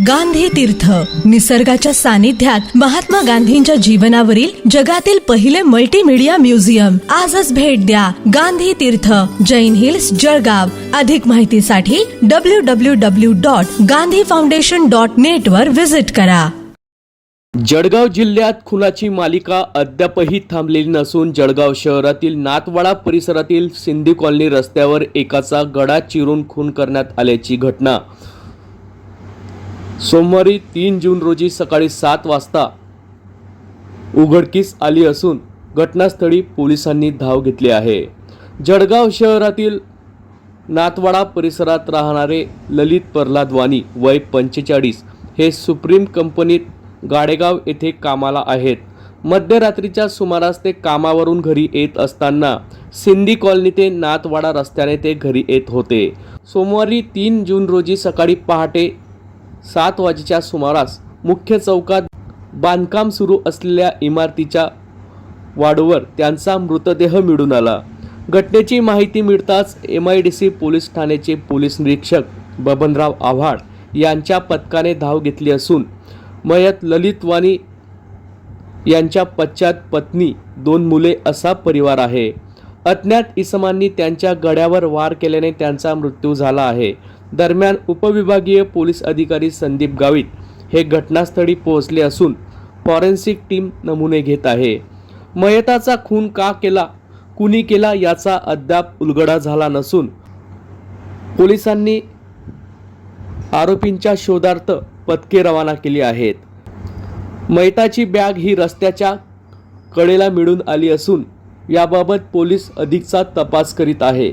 गांधी तीर्थ. निसर्गाच्या सानिध्यात महात्मा गांधींच्या जीवनावरील जगातील पहिले मल्टीमीडिया म्युझियम आजच भेट द्या गांधी तीर्थ. जैन हिल्स जळगाव. अधिक माहितीसाठी W W W dot Gandhi foundation dot net वर व्हिजिट करा. जळगाव जिल्ह्यात खुनाची मालिका अद्यापही थांबलेली नसून जळगाव शहरातील नातवाडा परिसरातील सिंधी कॉलनी रस्त्यावर एकाचा गडा चिरून खून करण्यात आल्याची घटना. सोमवारी तीन जून रोजी सकाळी सात वाजता उघडकीस आली असून घटनास्थळी पोलिसांनी धाव घेतली आहे. जळगाव शहरातील नातवाडा परिसरात राहणारे ललित प्रल्हाद वाणी वय पंचेचाळीस हे सुप्रीम कंपनीत गाडेगाव येथे कामाला आहेत. मध्यरात्रीच्या सुमारास ते कामावरून घरी येत असताना सिंधी कॉलनी ते नातवाडा रस्त्याने ते घरी येत होते. सोमवारी तीन जून रोजी सकाळी पहाटे सात वाजेच्या सुमारास मुख्य चौकात बांधकाम सुरू असलेल्या इमारतीच्या वाडूवर त्यांचा मृतदेह मिळून आला. घटनेची माहिती मिळताच M I D C police ठाण्याचे पोलीस निरीक्षक बबनराव आव्हाड यांच्या पथकाने धाव घेतली असून मयत ललित वाणी यांच्या पश्चात पत्नी दोन मुले असा परिवार आहे. अज्ञात इसमांनी त्यांच्या गड्यावर वार केल्याने त्यांचा मृत्यू झाला आहे. दरम्यान उपविभागीय पोलीस अधिकारी संदीप गावित हे घटनास्थळी पोहोचले असून फॉरेन्सिक टीम नमुने घेत आहे. मयताचा खून का केला कुणी केला याचा अद्याप उलगडा झाला नसून पोलिसांनी आरोपींच्या शोधार्थ पथके रवाना केली आहेत. मैताची बॅग ही रस्त्याच्या कडेला मिळून आली असून याबाबत पोलीस अधिकचा तपास करीत आहे.